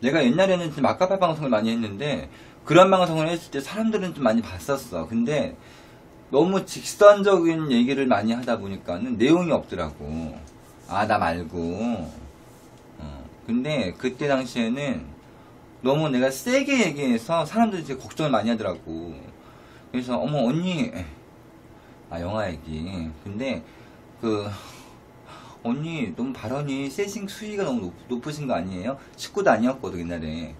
내가 옛날에는 좀 막가파 방송을 많이 했는데 그런 방송을 했을 때 사람들은 좀 많이 봤었어. 근데 너무 직선적인 얘기를 많이 하다 보니까는 내용이 없더라고. 아, 나 말고. 어, 근데 그때 당시에는 너무 내가 세게 얘기해서 사람들이 되게 걱정을 많이 하더라고. 그래서, 어머, 언니. 아, 영화 얘기. 근데, 그, 언니, 너무 발언이 세싱 수위가 너무 높, 으신거 아니에요? 19도 아니었거든, 옛날에.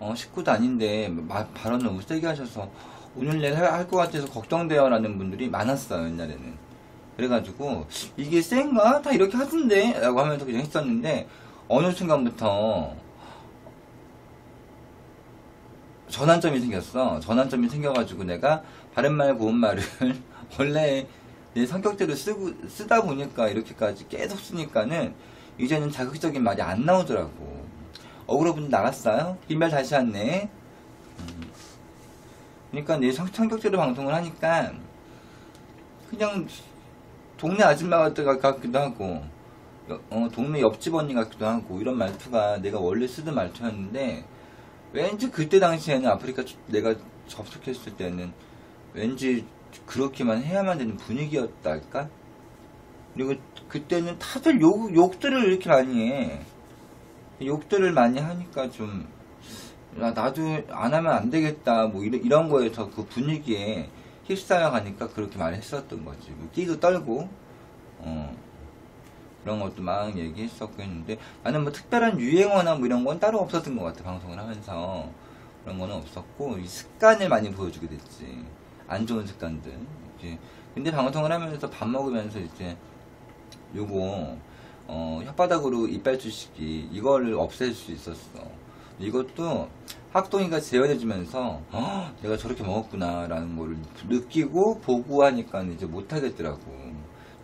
어, 19도 아닌데, 마- 발언 너무 세게 하셔서, 오늘 내일 할것 같아서 걱정돼요. 라는 분들이 많았어요, 옛날에는. 그래가지고, 이게 센가? 다 이렇게 하던데? 라고 하면서 그냥 했었는데, 어느 순간부터, 전환점이 생겼어. 전환점이 생겨가지고 내가 바른말 고운말을 원래 내 성격대로 쓰고, 쓰다 보니까 이렇게까지 계속 쓰니까는 이제는 자극적인 말이 안 나오더라고. 어그로분 나갔어요? 빈말 다시 왔네. 음. 그러니까 내 성, 성격대로 방송을 하니까 그냥 동네 아줌마 같- 같기도 하고 어, 동네 옆집 언니 같기도 하고 이런 말투가 내가 원래 쓰던 말투였는데 왠지 그때 당시에는 아프리카 주- 내가 접속했을 때는 왠지 그렇게만 해야만 되는 분위기였달까? 그리고 그때는 다들 욕, 욕들을 이렇게 많이 해. 욕들을 많이 하니까 좀, 야, 나도 안 하면 안 되겠다, 뭐, 이런, 이런 거에서 그 분위기에 휩싸여 가니까 그렇게 말했었던 거지. 뭐, 끼도 떨고, 어, 그런 것도 막 얘기했었고 했는데, 나는 뭐 특별한 유행어나 뭐 이런 건 따로 없었던 것 같아, 방송을 하면서. 그런 거는 없었고, 이 습관을 많이 보여주게 됐지. 안 좋은 습관들. 이제 근데 방송을 하면서 밥 먹으면서 이제, 요거, 어, 혓바닥으로 이빨 주시기, 이거를 없앨 수 있었어. 이것도 학동이가 재현해주면서, "헉, 내가 저렇게 먹었구나라는 거를 느끼고 보고 하니까 이제 못하겠더라고.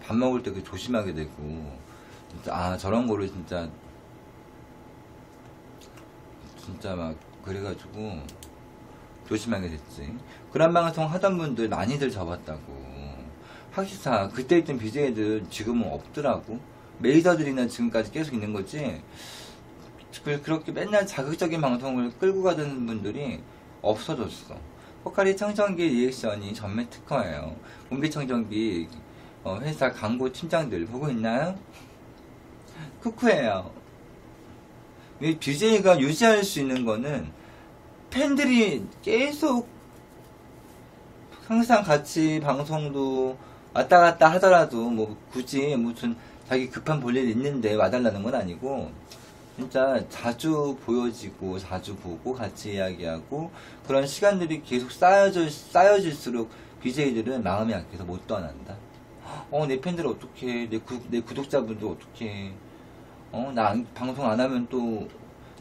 밥 먹을 때그 조심하게 되고, 아, 저런 거를 진짜, 진짜 막, 그래가지고, 조심하게 됐지. 그런 방송 하던 분들 많이들 접었다고. 확실사, 그때 있던 BJ들 지금은 없더라고. 메이저들이나 지금까지 계속 있는 거지. 그- 그렇게 맨날 자극적인 방송을 끌고 가던 분들이 없어졌어. 포카리 청정기 리액션이 전매 특허예요. 공기청정기 어, 회사 광고 팀장들 보고 있나요? 쿠쿠예요. 이 BJ가 유지할 수 있는 거는 팬들이 계속 항상 같이 방송도 왔다 갔다 하더라도 뭐 굳이 무슨 자기 급한 볼일 있는데 와달라는 건 아니고 진짜 자주 보여지고 자주 보고 같이 이야기하고 그런 시간들이 계속 쌓여질, 쌓여질수록 BJ들은 마음이 약해서 못 떠난다. 어, 내 팬들 어떻게, 내, 구, 내 구독자분들 어떻게, 어, 나 안- 방송 안 하면 또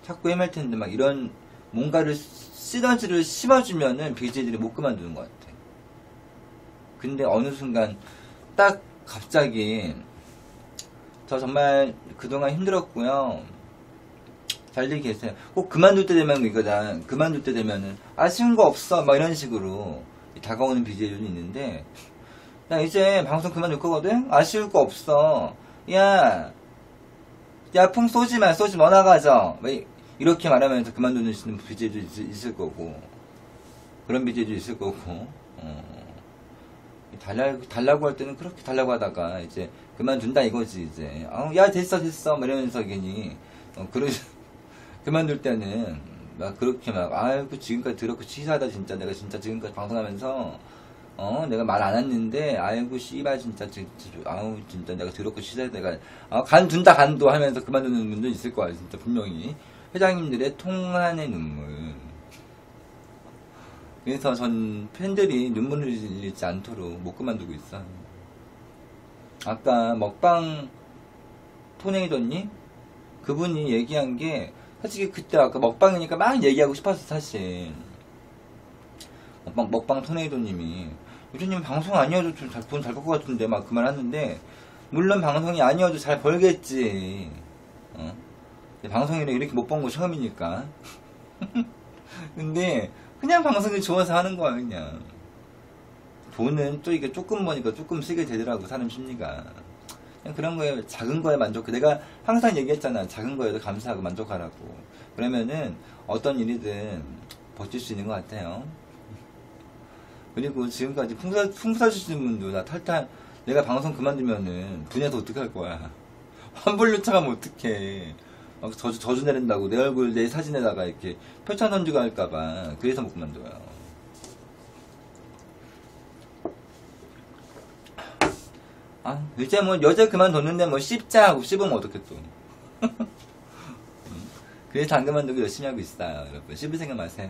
자꾸 헤맬 텐데 막 이런 뭔가를 시너지를 씹어주면은 BJ들이 못 그만두는 것 같아. 근데 어느 순간 딱 갑자기 저 정말 그동안 힘들었고요. 잘들 계세요. 꼭 그만둘 때 되면 이거다. 그만둘 때 되면은 아쉬운 거 없어. 막 이런 식으로 다가오는 BJ들이 있는데 야 이제 방송 그만둘 거거든. 아쉬울 거 없어. 야, 야풍 쏘지 마. 쏘지 마 나가자. 막 이- 이렇게 말하면서 그만두는 BJ도 있, 있을 거고 그런 BJ도 있을 거고. 어. 달라, 달라고 할 때는 그렇게 달라고 하다가, 이제, 그만둔다 이거지, 이제. 아, 야, 됐어, 됐어. 막 이러면서 괜히, 어, 그러, 그만둘 때는, 막 그렇게 막, 아이고, 지금까지 더럽고 치사하다, 진짜. 내가 진짜 지금까지 방송하면서, 어, 내가 말 안 했는데, 아이고, 씨발, 진짜, 진짜, 아우, 진짜 내가 더럽고 치사하다, 내가, 아, 간 둔다, 간도 하면서 그만두는 분도 있을 거야, 진짜, 분명히. 회장님들의 통한의 눈물. 그래서 전 팬들이 눈물을 흘리지 않도록 못 그만두고 있어. 아까 먹방 토네이도님 그분이 얘기한 게 솔직히 그때 아까 먹방이니까 막 얘기하고 싶었어 사실. 먹방 먹방 토네이도님이 요즘님 방송 아니어도 돈잘 벌것 같은데 막그말 하는데 물론 방송이 아니어도 잘 벌겠지. 어? 방송이라 이렇게 못번거 처음이니까. 근데 그냥 방송이 좋아서 하는 거야 그냥 돈은 또 이게 조금 버니까 조금 쓰게 되더라고 사람 심리가 그냥 그런 거에 작은 거에 만족해. 내가 항상 얘기했잖아. 작은 거에도 감사하고 만족하라고. 그러면은 어떤 일이든 버틸 수 있는 것 같아요. 그리고 지금까지 풍사, 풍사 주시는 분도 나 탈탈, 내가 방송 그만두면은 분야도 어떡할 거야. 환불 요청하면 어떡해. 막 저주, 저주 내린다고 내 얼굴 내 사진에다가 이렇게 표창 던지고 할까봐. 그래서 못 그만둬요. 아, 이제 뭐 여자 그만뒀는데 뭐 씹자 하고 씹으면 어떡해 또. 음. 그래서 안 그만두고 열심히 하고 있어요, 여러분. 씹을 생각 마세요.